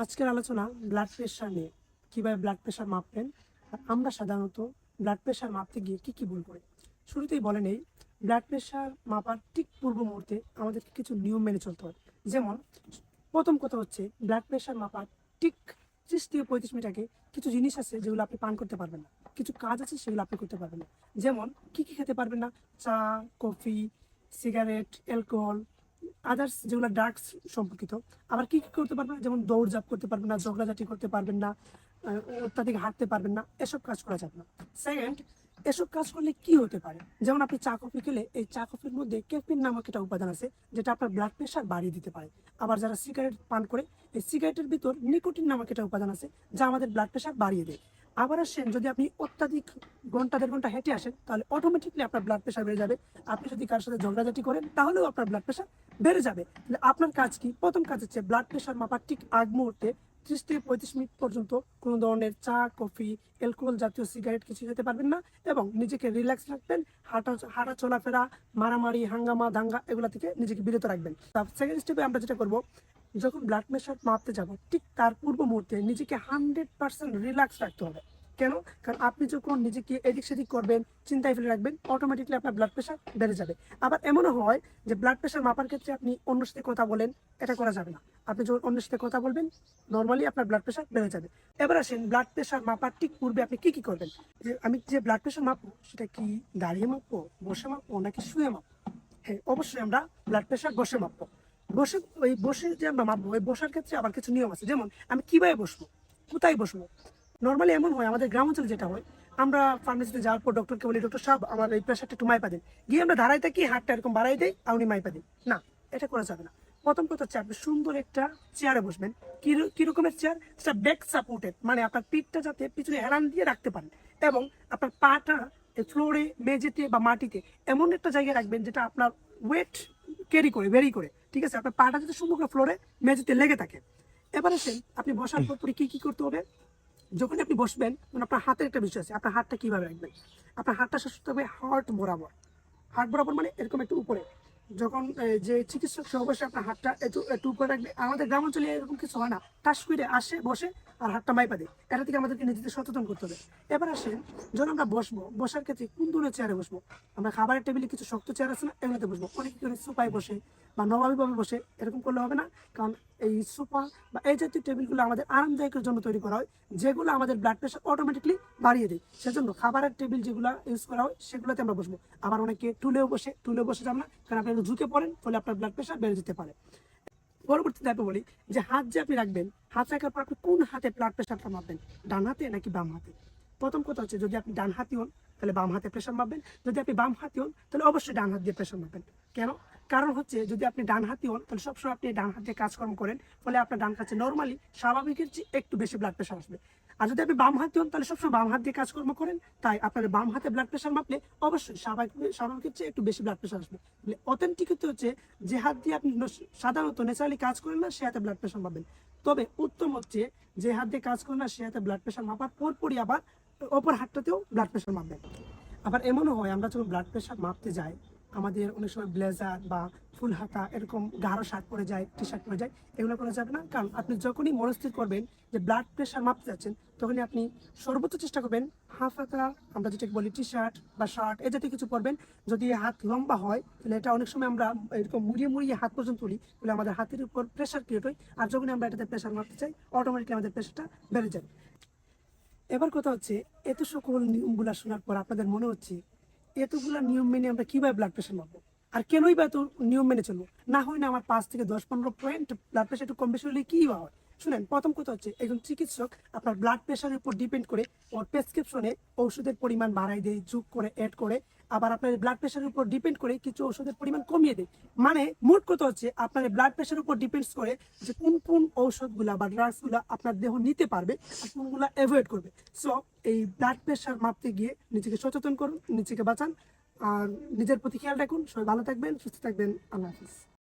আজকের আলোচনা blood pressure নিয়ে। কীভাবে ব্লাড প্রেশার মাপবেন? আর আমরা সাধারণত ব্লাড প্রেশার মাপতে গিয়ে কি কি ভুল করি? শুরুতেই বলে নেই ব্লাড প্রেশার মাপার ঠিক পূর্ব মুহূর্তে আমাদেরকে কিছু নিয়ম মেনে চলতে হয় যেমন, প্রথম কথা হচ্ছে ব্লাড প্রেশার মাপার ঠিক ত্রিশ থেকে পঁয়ত্রিশ মিনিট আগে কিছু জিনিস আছে যেগুলো আপনি পান করতে পারবেন না। কিছু কাজ আছে সেগুলো আপনি করতে পারবেন না। যেমন, কি কি খেতে পারবেন না? চা, কফি, সিগারেট, অ্যালকোহল আদার্স যেগুলো ড্রাগস সম্পর্কিত, আবার কি কি করতে পারবেন যেমন দৌড়ঝাঁপ করতে পারবেন না ঝগড়াঝাটি করতে পারবেন না অত্যাধিক হাঁটতে পারবেন না, এসব কাজ করা যাবে না। সেকেন্ড এসব কাজ করলে কি হতে পারে? যেমন আপনি চা, কফি খেলে এই চা, কফির মধ্যে ক্যাফিন নামক একটা উপাদান আছে, যেটা আপনার ব্লাড প্রেশার বাড়িয়ে দিতে পারে। আবার যারা সিগারেট পান করে, এই সিগারেটের ভিতর নিকোটিন নামক একটা উপাদান আছে, যা আমাদের ব্লাড প্রেশার বাড়িয়ে দেয়। আবার আসেন, যদি আপনি অত্যাধিক ঘণ্টা, দেড় ঘণ্টা হেঁটে আসেন, তাহলে অটোমেটিকলি আপনার ব্লাড প্রেশার বেড়ে যাবে। আপনি যদি কারোর সাথে ঝগড়াঝাটি করেন, তাহলেও আপনার ব্লাড প্রেশার বেড়ে যাবে। তাহলে আপনার কাজ কি? প্রথম কাজ হচ্ছে ব্লাড প্রেশার মাপার ঠিক আগ মুহূর্তে ত্রিশ থেকে পঁয়ত্রিশ মিনিট পর্যন্ত কোনো ধরনের চা, কফি অ্যালকোহল জাতীয় সিগারেট কিছু খেতে পারবেন না এবং নিজেকে রিল্যাক্স রাখবেন, হাঁটা হাঁটা চলাফেরা, মারামারি, হাঙ্গামা, দাঙ্গা এগুলো থেকে নিজেকে বিরত রাখবেন। সেকেন্ড স্টেপে আমরা যেটা করব যখন ব্লাড প্রেশার মাপতে যাব, ঠিক তার পূর্ব মুহূর্তে নিজেকে হান্ড্রেড পার্সেন্ট রিল্যাক্স রাখতে হবে। কেন? কারণ আপনি যখন নিজেকে এদিক সেদিক করবেন, চিন্তায় ফেলে রাখবেন অটোমেটিকলি আপনার ব্লাড প্রেশার বেড়ে যাবে। আবার এমনও হয় যে ব্লাড প্রেশার মাপার ক্ষেত্রে আপনি অন্যর সাথে কথা বলেন, এটা করা যাবে না। আপনি যখন অন্যের সাথে কথা বলবেন নর্মালি আপনার ব্লাড প্রেশার বেড়ে যাবে। এবার আসেন ব্লাড প্রেশার মাপার ঠিক পূর্বে আপনি কি কি করবেন? যে আমি যে ব্লাড প্রেশার মাপবো, সেটা কি দাঁড়িয়ে মাপবো, বসে মাপবো, নাকি শুয়ে মাপবো? হ্যাঁ অবশ্যই আমরা ব্লাড প্রেশার বসে মাপবো। বসে, ওই বসে যে আমরা মাপবো ওই বসার ক্ষেত্রে আবার কিছু নিয়ম আছে। যেমন, আমি কীভাবে বসবো? কোথায় বসবো? নর্মালি এমন হয়, আমাদের গ্রাম অঞ্চলে যেটা হয়, আমরা ফার্মেসিতে যাওয়ার পর ডক্টরকে বলি ডক্টর সাহেব, আমার এই প্রেশারটা একটু মাইপা দিন। গিয়ে আমরা দাঁড়াই থাকি, হাতটা এরকম বাড়াই দেয় আর উনি মাইপা দিন। না, এটা করা যাবে না। প্রথম কথা হচ্ছে, আপনি সুন্দর একটা চেয়ারে বসবেন। কি- রকমের চেয়ার সেটা ব্যাক সাপোর্টেড মানে আপনার পিঠটা যাতে পিছনে হেলান দিয়ে রাখতে পারেন। এবং আপনার পাটা ফ্লোরে মেঝেতে বা মাটিতে এমন একটা জায়গায় রাখবেন, যেটা আপনার ওয়েট ক্যারি করে ভেরি করে। ঠিক আছে? আপনার পাটা যদি সমগ্র ফ্লোরে মেঝেতে লেগে থাকে। এবার আসেন, আপনি বসার পরপরে কি কি করতে হবে? যখন আপনি বসবেন তখন আপনার হাতের একটা বিষয় আছে, আপনার হাতটা কীভাবে রাখবেন? আপনার হাতটা শেষ হবে হার্ট বরাবর। হার্ট বরাবর মানে এরকম একটু উপরে। যখন যে চিকিৎসক সে অবশ্যই আপনার হাতটা একটু একটু উপরে রাখবে, আমাদের গ্রাম অঞ্চলে এরকম কিছু হয় না। টাস আসে, বসে আর হাতটা মাইপা দেয় এটা থেকে আমাদেরকে নিজেদের সচেতন করতে হবে। এবার আসেন, যখন আমরা বসবো, বসার ক্ষেত্রে কোন ধরনের চেয়ারে বসবো? আমরা খাবারের টেবিলে কিছু শক্ত চেয়ার আছে না, এগুলোতে বসবো। অনেক করে সোফায় বসে বা নবাবিভাবে বসে এরকম করলে হবে না? কারণ এই সোফা বা এই জাতীয় টেবিলগুলো আমাদের আরামদায়কের জন্য তৈরি করা হয়, যেগুলো আমাদের ব্লাড প্রেশার অটোমেটিকলি বাড়িয়ে দেয়। সেজন্য খাবারের টেবিল যেগুলো ইউজ করা হয়, সেগুলোতে আমরা বসবো। আবার অনেকে টুলেও বসে টুলেও বসে যান না, কারণ আপনি ঝুঁকে পড়েন, ফলে আপনার ব্লাড প্রেশার বেড়ে যেতে পারে। পরবর্তী ধাপে বলি যে হাত যে আপনি রাখবেন, হাত রাখার পর আপনি কোন হাতে ব্লাড প্রেশারটা মাপবেন? ডান হাতে নাকি বাম হাতে? প্রথম কথা হচ্ছে যদি আপনি ডান হাতি হন, তাহলে বাম হাতে প্রেশার মাপবেন। যদি আপনি বাম হাতি হন, তাহলে অবশ্যই ডান হাত দিয়ে প্রেশার মাপবেন। কেন? কারণ হচ্ছে যদি আপনি ডান হাতি হন, তাহলে সবসময় আপনি ডান হাতে কাজকর্ম করেন, ফলে আপনার ডান কাছে নর্মালি স্বাভাবিকের চেয়ে একটু বেশি ব্লাড প্রেশার আসবে। আর যদি আপনি বাম হাত হন তাহলে সবসময় বাম হাত দিয়ে কাজকর্ম করেন। তাই আপনার বাম হাতে ব্লাড প্রেশার মাপলে অবশ্যই স্বাভাবিক স্বাভাবিকের চেয়ে একটু বেশি ব্লাড প্রেশার আসবে। অথেন্টিক হচ্ছে যে হাত দিয়ে আপনি সাধারণত ন্যাচারালি কাজ করেন না, সে হাতে ব্লাড প্রেশার মাপবেন। তবে উত্তম হচ্ছে যে হাত দিয়ে কাজ করেন না, সে হাতে ব্লাড প্রেশার মাপার পরপরই আবার অপর হাতটাতেও ব্লাড প্রেশার মাপবেন। আবার এমনও হয়, আমরা যখন ব্লাড প্রেশার মাপতে যাই আমাদের অনেক সময় ব্লেজার বা ফুল হাতা এরকম গাঢ় শার্ট পরে যায় টি শার্ট পরে যায়, এগুলো করা যাবে না। কারণ আপনি যখনই মনস্থির করবেন যে ব্লাড প্রেশার মাপতে যাচ্ছেন, তখনই আপনি সর্বোচ্চ চেষ্টা করবেন হাফ হাতা, আমরা যেটাকে বলি টি শার্ট বা শার্ট এ জাতীয় কিছু পরবেন। যদি হাত লম্বা হয়, তাহলে এটা অনেক সময় আমরা এরকম মুড়িয়ে মুড়িয়ে হাত পর্যন্ত তুলি, তাহলে আমাদের হাতের উপর প্রেশার ক্রিয়েট হয়। আর যখনই আমরা এটাতে প্রেশার মাপতে চাই অটোমেটিকলি আমাদের প্রেশারটা বেড়ে যায়। এবার কথা হচ্ছে, এত সকল নিয়মগুলা শোনার পর আপনাদের মনে হচ্ছে এতগুলা নিয়ম মেনে আমরা কীভাবে ব্লাড প্রেশার মাপবো? আর কেনই বা এত নিয়ম মেনে চলবো? না হয় না আমার পাঁচ থেকে দশ পনেরো পয়েন্ট ব্লাড প্রেশার একটু কম বেশি হলে কি হয়? শুনেন, প্রথম কথা হচ্ছে একজন চিকিৎসক আপনার ব্লাড প্রেশারের উপর ডিপেন্ড করে ওর প্রেসক্রিপশনে ওষুধের পরিমাণ বাড়াই দেয়, যোগ করে অ্যাড করে। আবার আপনার ব্লাড প্রেশারের উপর ডিপেন্ড করে কিছু ওষুধের পরিমাণ কমিয়ে দেয়। মানে মোট কথা হচ্ছে আপনার ব্লাড প্রেশারের উপর ডিপেন্ডস করে যে কোন কোন ঔষধগুলা বা ড্রাগসগুলো আপনার দেহ নিতে পারবে আর কোনগুলা অ্যাভয়েড করবে। সো এই ব্লাড প্রেশার মাপতে গিয়ে নিজেকে সচেতন করুন, নিজেকে বাঁচান আর নিজের প্রতি খেয়াল রাখুন। সবাই ভালো থাকবেন, সুস্থ থাকবেন। আল্লাহ হাফিজ।